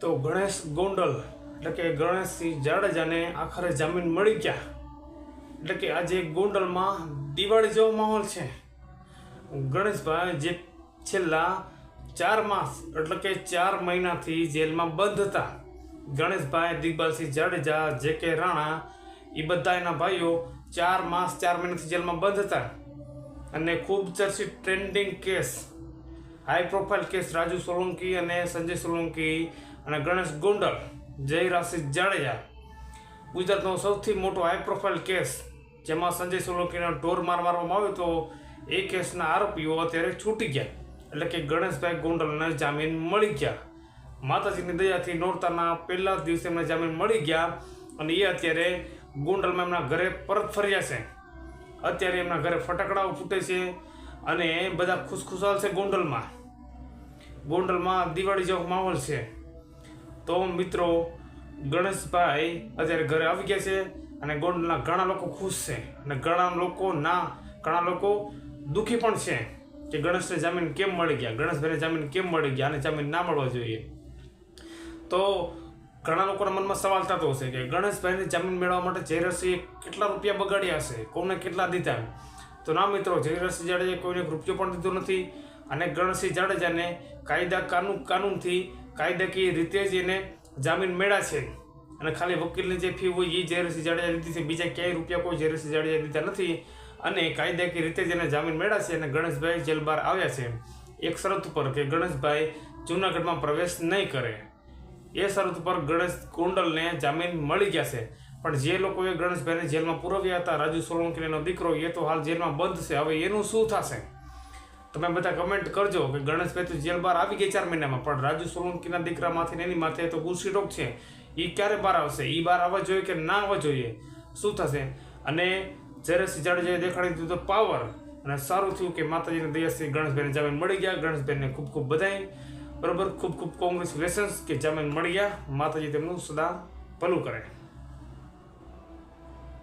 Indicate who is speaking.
Speaker 1: તો ગણેશ ગોંડલ, એટલે કે ગણેશસિંહ જાડેજાને આખરે જામીન મળી ગયા. એટલે કે આજે ગોંડલમાં દિવાળી જેવો માહોલ છે. ગણેશભાઈ જે છેલ્લા ચાર માસ, એટલે કે ચાર મહિનાથી જેલમાં બંધ હતા. ગણેશભાઈ દિગ્બાલસિંહ જાડેજા, જે કે રાણા એ બધા એના ભાઈઓ ચાર માસ, ચાર મહિનાથી જેલમાં બંધ હતા. અને ખૂબ ચર્ચિત trending case, high profile case Raju Solanki અને સંજય સોલંકી અને ગણેશ ગોંડલ જયરાજસિંહ જાડેજા. ગુજરાતનો સૌથી મોટો હાઈ પ્રોફાઇલ કેસ, જેમાં સંજય સોલંકીનો ઢોર માર મારવામાં આવ્યો તો એ કેસના આરોપીઓ અત્યારે છૂટી ગયા. એટલે કે ગણેશભાઈ ગોંડલને જામીન મળી ગયા. માતાજીની દયાથી નોરતાના પહેલા જ દિવસે એમને જામીન મળી ગયા અને એ અત્યારે ગોંડલમાં એમના ઘરે પરત ફર્યા છે. અત્યારે એમના ઘરે ફટાકડાઓ ફૂટે છે અને બધા ખુશખુશાલ છે ગોંડલમાં. ગોંડલમાં દિવાળી જેવો માહોલ છે. તો મિત્રો ગણેશભાઈ અત્યારે ઘરે આવી ગયા છે અને ગોંડલના ઘણા લોકો ખુશ છે અને ઘણા લોકો ના ઘણા લોકો દુઃખી પણ છે કે ગણેશને જામીન કેમ મળી ગયા? ગણેશભાઈને જામીન કેમ મળી ગયા અને જામીન ના મળવા જોઈએ? તો ઘણા લોકોના મનમાં સવાલ થતો હશે કે ગણેશભાઈને જામીન મેળવવા માટે જયરસિંહે કેટલા રૂપિયા બગાડ્યા હશે? કોને કેટલા દીધા? તો ના મિત્રો જયરસિંહ જાડેજાએ કોઈને રૂપિયો પણ દીધો નથી અને ગણેશસિંહ જાડેજાને કાયદા કાનૂન કાનૂનથી કાયદાકીય રીતે જ એને જામીન મેળ્યા છે. અને ખાલી વકીલની જે ફી હોય એ જયરસિંહ જાડેજા લીધી છે. બીજા ક્યાંય રૂપિયા કોઈ જયરસિંહ જાડેજા લીધા નથી. અને કાયદાકીય રીતે જ એને જામીન મેળા છે અને ગણેશભાઈ જેલ બહાર આવ્યા છે. એક શરત ઉપર કે ગણેશભાઈ જૂનાગઢમાં પ્રવેશ નહીં કરે. એ શરત ઉપર ગણેશ કુંડલને જામીન મળી ગયા છે. પણ જે લોકોએ ગણેશભાઈને જેલમાં પુરવ્યા હતા, રાજુ સોલંકીનો દીકરો, એ તો હાલ જેલમાં બંધ છે. હવે એનું શું થશે? તમે બધા કમેન્ટ કરજો કે ગણેશભાઈ તો જેલ બહાર આવી ગઈ ચાર મહિનામાં. પણ રાજુ સોલંકીના દીકરામાંથી ને એની માથે તો ગુસ્સી રોગ છે. એ ક્યારે બહાર આવશે? એ બહાર આવવા જોઈએ કે ના આવવા જોઈએ? શું થશે? અને જ્યારે જાડેજાએ દેખાડી દીધું પાવર અને સારું થયું કે માતાજીના દયાશ્રી ગણેશભાઈને જામીન મળી ગયા. ગણેશભાઈને ખૂબ ખૂબ બધાઈ બરોબર, ખૂબ ખૂબ કોંગ્રેચ્યુલેશન્સ કે જામીન મળી ગયા. માતાજી તેમનું સદા ભલું કરે.